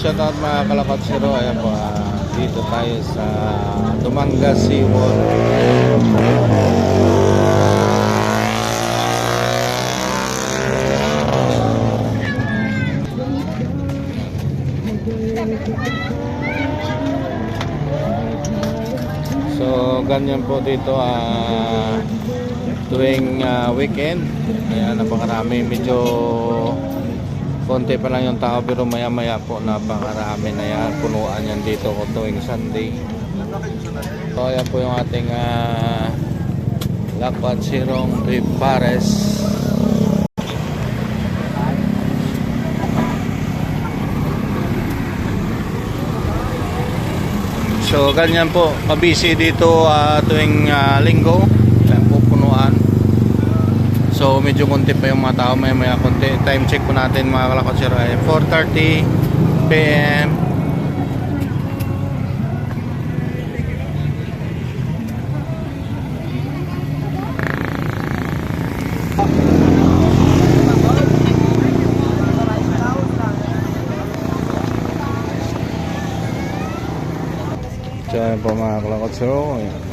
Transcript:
shoutout mga kalakot zero. Ayan po, ah, dito tayo sa Dumanga Seaworld. So, ganyan po dito ah tuwing ah, weekend. Ayan, napakarami. Medyo konti pa lang yung tao pero maya maya po napakarami na yan. Punuan yan dito kung tuwing Sunday. So, ayan po yung ating uh, Lakad Sirong Beef Pares. So ganyan po, mabisi dito ah, tuwing ah, linggo. Ayan po punuan. So medyo konti pa yung mga tao, may maya konti. Time check po natin mga kalakotsero ay 4.30 p.m. So ayan po mga kalakotsero. Ayan.